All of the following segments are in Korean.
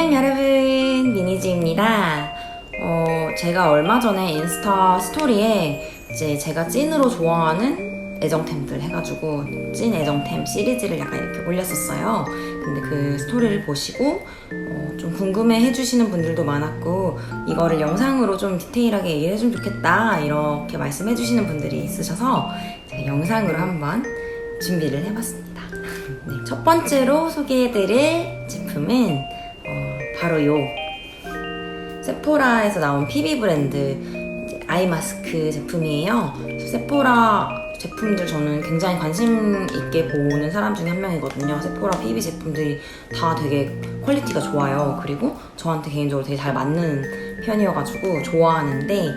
안녕 여러분 미니지입니다. 어, 제가 얼마 전에 인스타 스토리에 이제 제가 찐으로 좋아하는 애정템들 해가지고 찐 애정템 시리즈를 약간 이렇게 올렸었어요. 근데 그 스토리를 보시고 어, 좀 궁금해 해주시는 분들도 많았고 이거를 영상으로 좀 디테일하게 얘기를 해주면 좋겠다 이렇게 말씀해 주시는 분들이 있으셔서 제가 영상으로 한번 준비를 해봤습니다. 네, 첫 번째로 소개해드릴 제품은 어, 바로 요 세포라에서 나온 PB 브랜드 아이 마스크 제품이에요. 세포라 제품들 저는 굉장히 관심 있게 보는 사람 중에 한 명이거든요. 세포라 PB 제품들이 다 되게 퀄리티가 좋아요. 그리고 저한테 개인적으로 되게 잘 맞는 편이어가지고 좋아하는데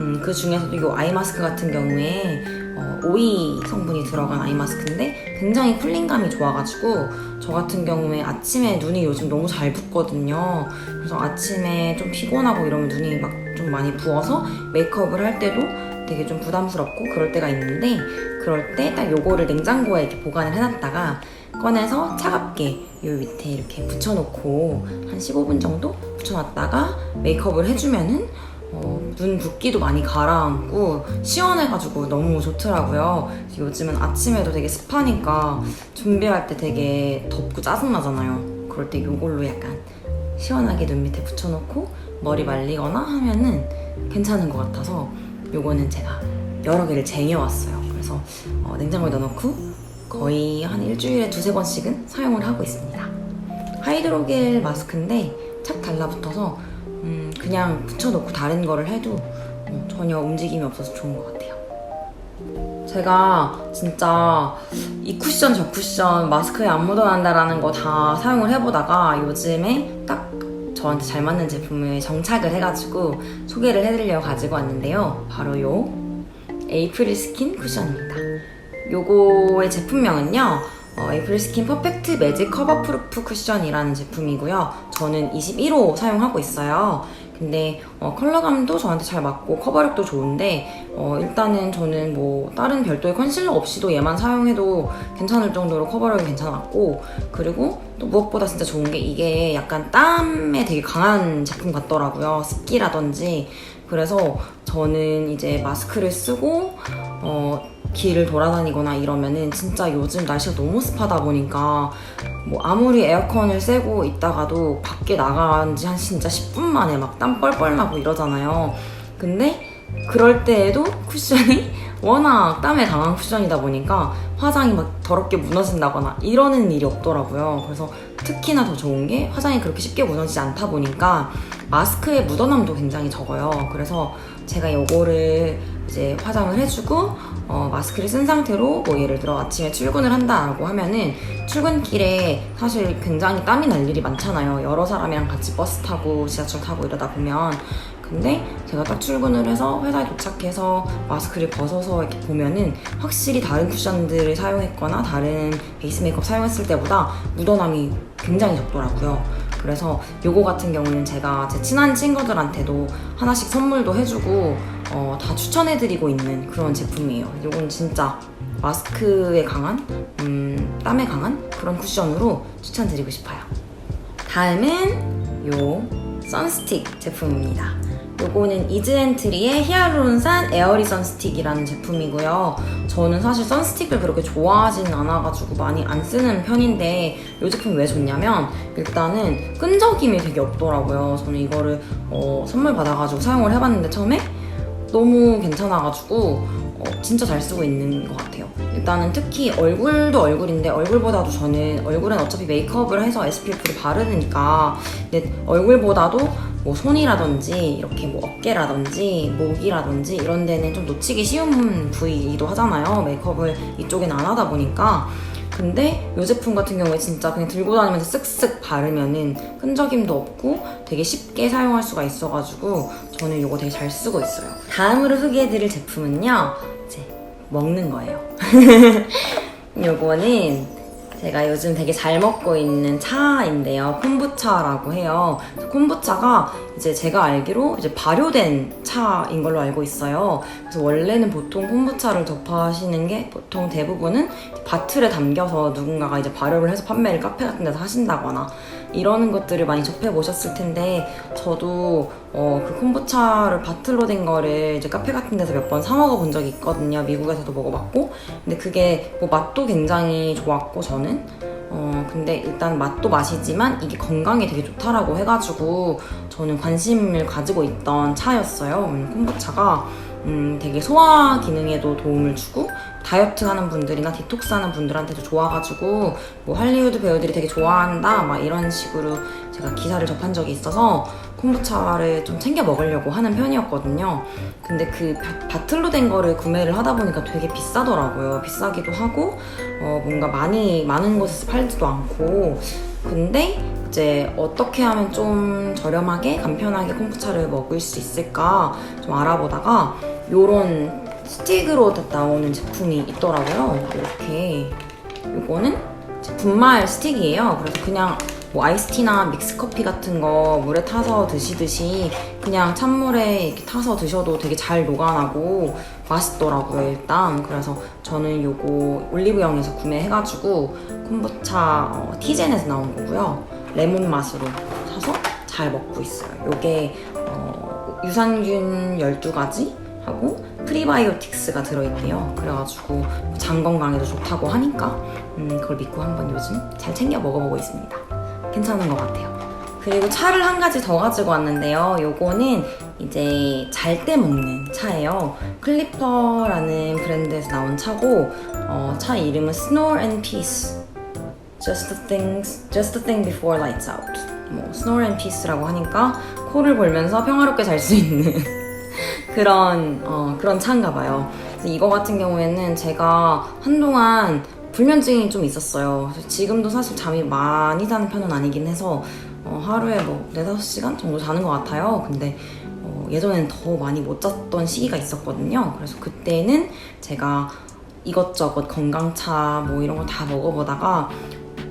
음, 그 중에서도 이 아이 마스크 같은 경우에 어, 오이 성분이 들어간 아이 마스크인데 굉장히 쿨링감이 좋아가지고 저 같은 경우에 아침에 눈이 요즘 너무 잘 붓거든요. 그래서 아침에 좀 피곤하고 이러면 눈이 막 좀 많이 부어서 메이크업을 할 때도 되게 좀 부담스럽고 그럴 때가 있는데 그럴 때 딱 요거를 냉장고에 이렇게 보관을 해놨다가 꺼내서 차갑게 요 밑에 이렇게 붙여놓고 한 15분 정도 붙여놨다가 메이크업을 해주면은 어, 눈 붓기도 많이 가라앉고 시원해가지고 너무 좋더라고요. 요즘은 아침에도 되게 습하니까 준비할 때 되게 덥고 짜증나잖아요. 그럴 때 요걸로 약간 시원하게 눈 밑에 붙여놓고 머리 말리거나 하면은 괜찮은 것 같아서 요거는 제가 여러 개를 쟁여왔어요. 그래서 어, 냉장고에 넣어놓고 거의 한 일주일에 두세 번씩은 사용을 하고 있습니다. 하이드로겔 마스크인데 착 달라붙어서 음, 그냥 붙여놓고 다른 거를 해도 어, 전혀 움직임이 없어서 좋은 것 같아요. 제가 진짜 이 쿠션 저 쿠션 마스크에 안 묻어난다라는 거 다 사용을 해보다가 요즘에 딱 저한테 잘 맞는 제품을 정착을 해가지고 소개를 해드리려고 가지고 왔는데요. 바로 요 에이프릴 스킨 쿠션입니다. 요거의 제품명은요. 어, 에이프릴 스킨 퍼펙트 매직 커버 프루프 쿠션이라는 제품이고요. 저는 21호 사용하고 있어요. 근데 어, 컬러감도 저한테 잘 맞고 커버력도 좋은데 어, 일단은 저는 뭐 다른 별도의 컨실러 없이도 얘만 사용해도 괜찮을 정도로 커버력이 괜찮았고 그리고 또 무엇보다 진짜 좋은 게 이게 약간 땀에 되게 강한 제품 같더라고요 습기라든지 그래서 저는 이제 마스크를 쓰고 어, 길을 돌아다니거나 이러면은 진짜 요즘 날씨가 너무 습하다 보니까 뭐 아무리 에어컨을 쐬고 있다가도 밖에 나간 지 한 진짜 10분 만에 막 땀 뻘뻘 나고 이러잖아요. 근데 그럴 때에도 쿠션이 워낙 땀에 강한 쿠션이다 보니까 화장이 막 더럽게 무너진다거나 이러는 일이 없더라고요. 그래서 특히나 더 좋은 게 화장이 그렇게 쉽게 무너지지 않다 보니까 마스크의 묻어남도 굉장히 적어요. 그래서 제가 요거를 이제 화장을 해주고 어, 마스크를 쓴 상태로 뭐 예를 들어 아침에 출근을 한다라고 하면은 출근길에 사실 굉장히 땀이 날 일이 많잖아요. 여러 사람이랑 같이 버스 타고 지하철 타고 이러다 보면 근데 제가 딱 출근을 해서 회사에 도착해서 마스크를 벗어서 이렇게 보면은 확실히 다른 쿠션들을 사용했거나 다른 베이스 메이크업 사용했을 때보다 묻어남이 굉장히 적더라고요. 그래서 요거 같은 경우는 제가 제 친한 친구들한테도 하나씩 선물도 해주고 어, 다 추천해드리고 있는 그런 제품이에요. 요건 진짜 마스크에 강한, 음, 땀에 강한 그런 쿠션으로 추천드리고 싶어요. 다음은 요 선스틱 제품입니다. 요거는 이즈엔트리의 히알루론산 에어리 선스틱이라는 제품이고요. 저는 사실 선스틱을 그렇게 좋아하지는 않아가지고 많이 안 쓰는 편인데 이 제품 왜 좋냐면 일단은 끈적임이 되게 없더라고요. 저는 이거를 어, 선물 받아가지고 사용을 해봤는데 처음에 너무 괜찮아가지고 어, 진짜 잘 쓰고 있는 것 같아요. 일단은 특히 얼굴도 얼굴인데 얼굴보다도 저는 얼굴은 어차피 메이크업을 해서 SPF를 바르니까 근데 얼굴보다도 뭐 손이라든지 이렇게 뭐 어깨라든지 목이라든지 이런 데는 좀 놓치기 쉬운 부위이기도 하잖아요. 메이크업을 이쪽엔 안 하다 보니까 근데 이 제품 같은 경우에 진짜 그냥 들고 다니면서 쓱쓱 바르면은 끈적임도 없고 되게 쉽게 사용할 수가 있어가지고 저는 이거 되게 잘 쓰고 있어요. 다음으로 소개해드릴 제품은요, 이제 먹는 거예요. 요거는 제가 요즘 되게 잘 먹고 있는 차인데요. 콤부차라고 해요. 콤부차가 이제 제가 알기로 이제 발효된 차인 걸로 알고 있어요. 그래서 원래는 보통 콤부차를 접하시는 게 보통 대부분은 바틀에 담겨서 누군가가 이제 발효를 해서 판매를 카페 같은 데서 하신다거나 이러는 것들을 많이 접해 보셨을 텐데 저도 어, 그 콤부차를 바틀로 된 거를 이제 카페 같은 데서 몇 번 사 먹어 본 적이 있거든요. 미국에서도 먹어봤고 근데 그게 뭐 맛도 굉장히 좋았고 저는 어 근데 일단 맛도 맛이지만 이게 건강에 되게 좋다라고 해가지고 저는 관심을 가지고 있던 차였어요. 음, 콤부차가 음, 되게 소화 기능에도 도움을 주고 다이어트 하는 분들이나 디톡스 하는 분들한테도 좋아가지고 뭐 할리우드 배우들이 되게 좋아한다 막 이런 식으로 제가 기사를 접한 적이 있어서 콤부차를 좀 챙겨 먹으려고 하는 편이었거든요. 근데 그 바- 바틀로 된 거를 구매를 하다 보니까 되게 비싸더라고요. 비싸기도 하고 어, 뭔가 많이 많은 곳에서 팔지도 않고 근데 이제 어떻게 하면 좀 저렴하게 간편하게 콤부차를 먹을 수 있을까 좀 알아보다가 요런 스틱으로 나오는 제품이 있더라고요. 이렇게 이제 분말 스틱이에요. 그래서 그냥 뭐 아이스티나 믹스커피 같은 거 물에 타서 드시듯이 그냥 찬물에 이렇게 타서 드셔도 되게 잘 녹아나고 맛있더라고요 일단 그래서 저는 요거 올리브영에서 구매해가지고 콤부차 어, 티젠에서 나온 거고요 레몬 맛으로 사서 잘 먹고 있어요 요게 어, 유산균 12가지 하고 프리바이오틱스가 들어있대요 그래가지고 장 건강에도 좋다고 하니까 음, 그걸 믿고 한번 요즘 잘 챙겨 먹어보고 있습니다 괜찮은 것 같아요. 그리고 차를 한 가지 더 가지고 왔는데요. 요거는 이제 잘 때 먹는 차예요. 클리퍼라는 브랜드에서 나온 차고 어, 차 이름은 Snore and Peace. Just the things, just the thing before lights out. 뭐 Snore and Peace라고 하니까 코를 골면서 평화롭게 잘 수 있는 그런 어, 그런 차인가 봐요. 이거 같은 경우에는 제가 한동안 불면증이 좀 있었어요. 지금도 사실 잠이 많이 자는 편은 아니긴 해서 어, 하루에 뭐 4, 5시간 정도 자는 것 같아요. 근데 어, 예전에는 더 많이 못 잤던 시기가 있었거든요. 그래서 그때는 제가 이것저것 건강차 뭐 이런 거다 먹어보다가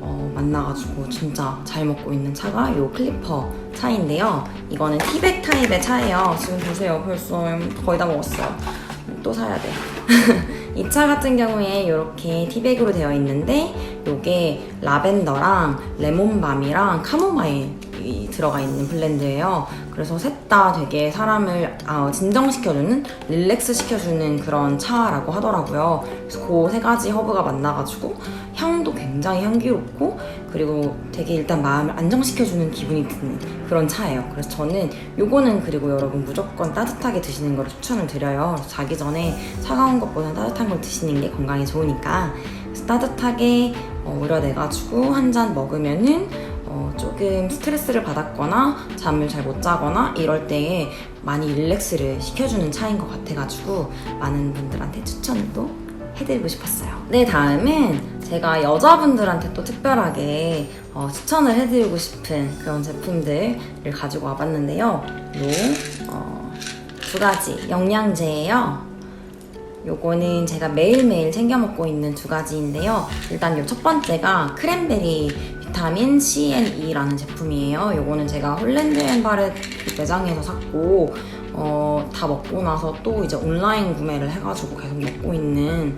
어, 만나가지고 진짜 잘 먹고 있는 차가 요 클리퍼 차인데요. 이거는 티백 타입의 차예요. 지금 보세요. 벌써 거의 다 먹었어요. 또 사야 돼. 이 차 같은 경우에 이렇게 티백으로 되어 있는데 요게 라벤더랑 레몬밤이랑 카모마일이 들어가 있는 블렌드예요. 그래서 셋 다 되게 사람을 아, 진정시켜주는 릴렉스 시켜주는 그런 차라고 하더라고요. 그래서 그 세 가지 허브가 만나가지고 향도 굉장히 향기롭고 그리고 되게 일단 마음을 안정시켜주는 기분이 드는 그런 차예요. 그래서 저는 요거는 그리고 여러분 무조건 따뜻하게 드시는 걸 추천을 드려요. 자기 전에 차가운 것보다 따뜻한 걸 드시는 게 건강에 좋으니까 따뜻하게 어, 우려내가지고 한 잔 먹으면은 어, 조금 스트레스를 받았거나 잠을 잘 못 자거나 이럴 때에 많이 릴렉스를 시켜주는 차인 것 같아가지고 많은 분들한테 추천도 해드리고 싶었어요. 네, 다음은 제가 여자분들한테 또 특별하게 어, 추천을 해드리고 싶은 그런 제품들을 가지고 와봤는데요. 요, 어, 두 가지 영양제예요. 요거는 제가 매일매일 챙겨 먹고 있는 두 가지인데요. 일단 요 첫 번째가 크랜베리 비타민 C N E라는 제품이에요. 요거는 제가 홀랜드 앤 바렛 매장에서 샀고 어, 다 먹고 나서 또 이제 온라인 구매를 해가지고 계속 먹고 있는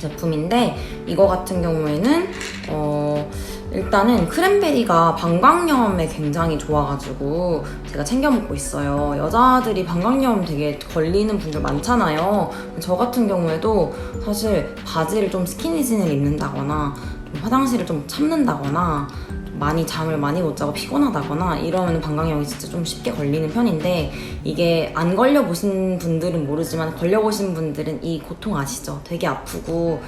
제품인데 이거 같은 경우에는 어, 일단은 크랜베리가 방광염에 굉장히 좋아가지고 제가 챙겨 먹고 있어요. 여자들이 방광염 되게 걸리는 분들 많잖아요. 저 같은 경우에도 사실 바지를 좀 스키니진을 입는다거나 좀 화장실을 좀 참는다거나 좀 많이 잠을 많이 못 자고 피곤하다거나 이러면 방광염이 진짜 좀 쉽게 걸리는 편인데 이게 안 걸려보신 분들은 모르지만 걸려보신 분들은 이 고통 아시죠? 되게 아프고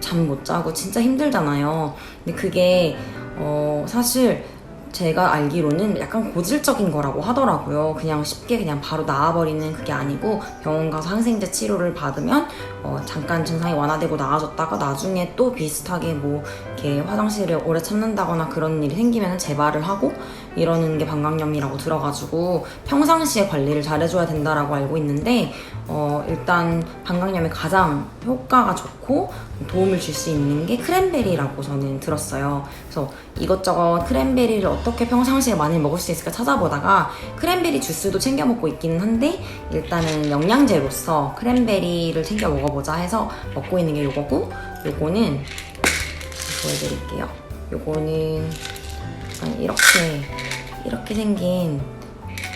잠 못 자고 진짜 힘들잖아요. 근데 그게 어 사실 제가 알기로는 약간 고질적인 거라고 하더라고요. 그냥 쉽게 그냥 바로 나아버리는 그게 아니고 병원 가서 항생제 치료를 받으면 어, 잠깐 증상이 완화되고 나아졌다가 나중에 또 비슷하게 뭐 이렇게 화장실을 오래 참는다거나 그런 일이 생기면 재발을 하고 이러는 게 방광염이라고 들어가지고 평상시에 관리를 잘해줘야 된다라고 알고 있는데 어, 일단 방광염에 가장 효과가 좋고 도움을 줄 수 있는 게 크랜베리라고 저는 들었어요. 그래서 이것저것 크랜베리를 어떻게 평상시에 많이 먹을 수 있을까 찾아보다가 크랜베리 주스도 챙겨 먹고 있기는 한데 일단은 영양제로서 크랜베리를 챙겨 먹어보자 해서 먹고 있는 게 요거고 요거는 보여드릴게요. 요거는 이렇게 이렇게 생긴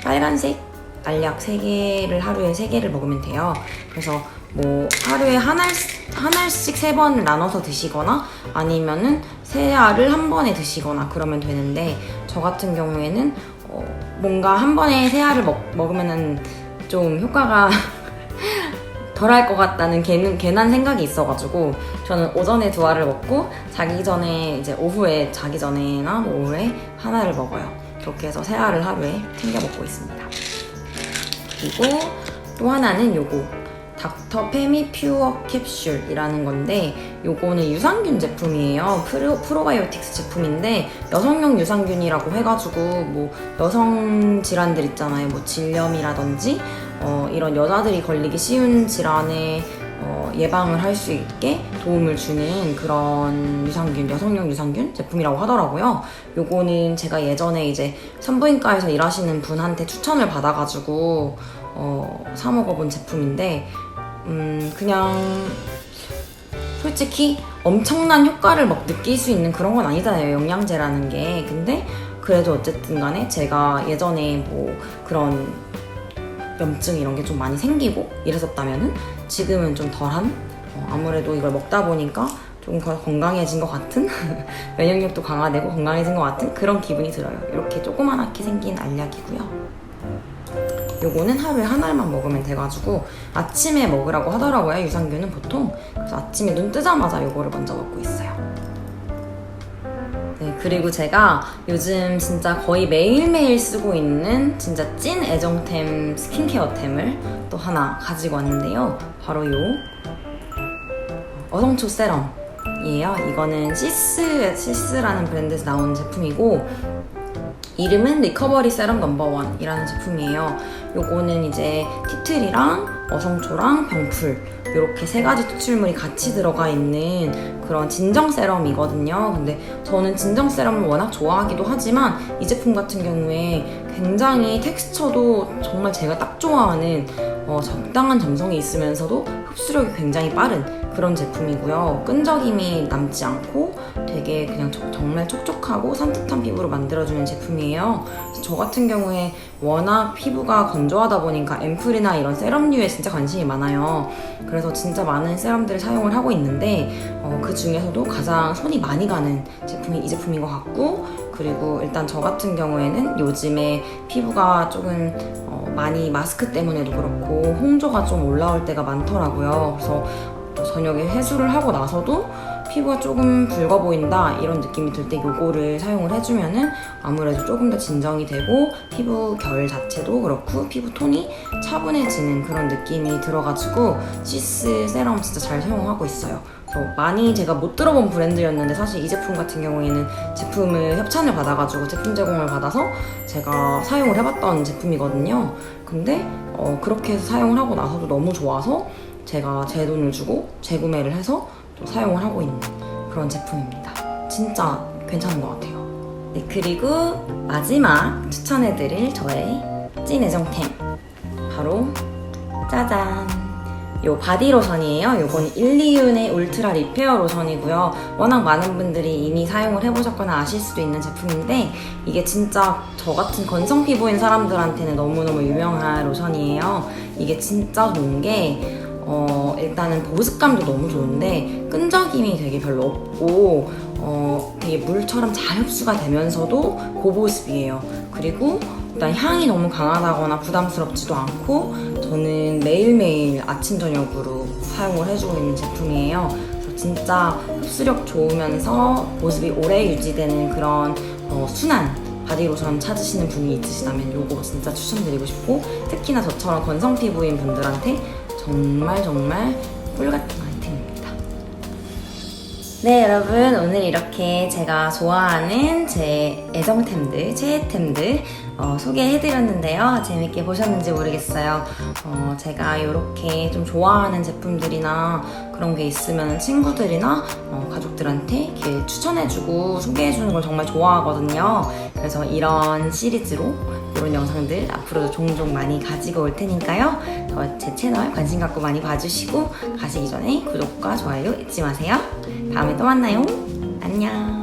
빨간색 알약 3개를 하루에 3개를 먹으면 돼요. 그래서 뭐 하루에 한, 알, 한 알씩 세 번을 나눠서 드시거나 아니면은 세 알을 한 번에 드시거나 그러면 되는데 저 같은 경우에는 어, 뭔가 한 번에 세 알을 먹, 먹으면은 좀 효과가 덜 할 것 같다는 괜, 괜한 생각이 있어가지고 저는 오전에 두 알을 먹고 자기 전에 이제 오후에 자기 전에나 뭐 오후에 하나를 먹어요. 그렇게 해서 세 알을 하루에 챙겨 먹고 있습니다. 그리고 또 하나는 요거 닥터 페미 퓨어 캡슐이라는 건데 요거는 유산균 제품이에요. 프로, 프로바이오틱스 제품인데 여성용 유산균이라고 해가지고 뭐 여성 질환들 있잖아요. 뭐 질염이라든지 어, 이런 여자들이 걸리기 쉬운 질환에 어, 예방을 할 수 있게 도움을 주는 그런 유산균, 여성용 유산균 제품이라고 하더라고요. 요거는 제가 예전에 이제 산부인과에서 일하시는 분한테 추천을 받아가지고 어, 사 먹어본 제품인데 음, 그냥 솔직히 엄청난 효과를 막 느낄 수 있는 그런 건 아니잖아요. 영양제라는 게. 근데 그래도 어쨌든 간에 제가 예전에 뭐 그런 염증 이런 게 좀 많이 생기고 이랬었다면은 지금은 좀 덜한 어, 아무래도 이걸 먹다 보니까 좀더 건강해진 것 같은 면역력도 강화되고 건강해진 것 같은 그런 기분이 들어요. 이렇게 조그만하게 생긴 알약이고요. 요거는 하루에 한 알만 먹으면 돼가지고 아침에 먹으라고 하더라고요 유산균은 보통 그래서 아침에 눈 뜨자마자 요거를 먼저 먹고 있어요 네 그리고 제가 요즘 진짜 거의 매일매일 쓰고 있는 진짜 찐 애정템 스킨케어템을 또 하나 가지고 왔는데요 바로 요 어성초 세럼이에요 이거는 시스, 시스라는 브랜드에서 나온 제품이고 이름은 리커버리 세럼 넘버원이라는 제품이에요. 요거는 이제 티틀이랑 어성초랑 병풀 이렇게 세 가지 추출물이 같이 들어가 있는 그런 진정 세럼이거든요. 근데 저는 진정 세럼을 워낙 좋아하기도 하지만 이 제품 같은 경우에 굉장히 텍스처도 정말 제가 딱 좋아하는 어, 적당한 점성이 있으면서도 흡수력이 굉장히 빠른 그런 제품이고요. 끈적임이 남지 않고 되게 그냥 저- 정말 촉촉하고 산뜻한 피부로 만들어주는 제품이에요. 저 같은 경우에 워낙 피부가 건조하다 보니까 앰플이나 이런 세럼류에 진짜 관심이 많아요. 그래서 진짜 많은 세럼들을 사용을 하고 있는데 어, 그 중에서도 가장 손이 많이 가는 제품이 이 제품인 것 같고 그리고 일단 저 같은 경우에는 요즘에 피부가 조금 어, 많이 마스크 때문에도 그렇고 홍조가 좀 올라올 때가 많더라고요. 그래서 또 저녁에 해수를 하고 나서도 피부가 조금 붉어 보인다 이런 느낌이 들 때 요거를 사용을 해주면은 아무래도 조금 더 진정이 되고 피부 결 자체도 그렇고 피부 톤이 차분해지는 그런 느낌이 들어가지고 시스 세럼 진짜 잘 사용하고 있어요. 그래서 많이 제가 못 들어본 브랜드였는데 사실 이 제품 같은 경우에는 제품을 협찬을 받아가지고 제품 제공을 받아서 제가 사용을 해봤던 제품이거든요. 근데 어, 그렇게 해서 사용을 하고 나서도 너무 좋아서 제가 제 돈을 주고 재구매를 해서 또 사용을 하고 있는 그런 제품입니다. 진짜 괜찮은 것 같아요. 네, 그리고 마지막 추천해드릴 저의 찐 애정템. 바로 짜잔! 요 바디 로션이에요. 요건 1, 2윤의 울트라 리페어 로션이고요. 워낙 많은 분들이 이미 사용을 해보셨거나 아실 수도 있는 제품인데 이게 진짜 저 같은 건성 피부인 사람들한테는 너무너무 유명한 로션이에요. 이게 진짜 좋은 게 어, 일단은 보습감도 너무 좋은데 끈적임이 되게 별로 없고 어, 되게 물처럼 잘 흡수가 되면서도 고보습이에요. 그리고 일단 향이 너무 강하다거나 부담스럽지도 않고 저는 매일매일 아침 저녁으로 사용을 해주고 있는 제품이에요. 그래서 진짜 흡수력 좋으면서 보습이 오래 유지되는 그런 어, 순한 바디로션 찾으시는 분이 있으시다면 요거 진짜 추천드리고 싶고 특히나 저처럼 건성 피부인 분들한테 정말 정말 꿀 같은 아이템입니다. 네 여러분 오늘 이렇게 제가 좋아하는 제 애정템들, 최애템들 어, 소개해드렸는데요. 재밌게 보셨는지 모르겠어요. 어, 제가 이렇게 좀 좋아하는 제품들이나 그런 게 있으면 친구들이나 어, 가족들한테 이렇게 추천해주고 소개해주는 걸 정말 좋아하거든요. 그래서 이런 시리즈로 이런 영상들 앞으로도 종종 많이 가지고 올 테니까요. 어, 제 채널 관심 갖고 많이 봐주시고 가시기 전에 구독과 좋아요 잊지 마세요. 다음에 또 만나요. 안녕.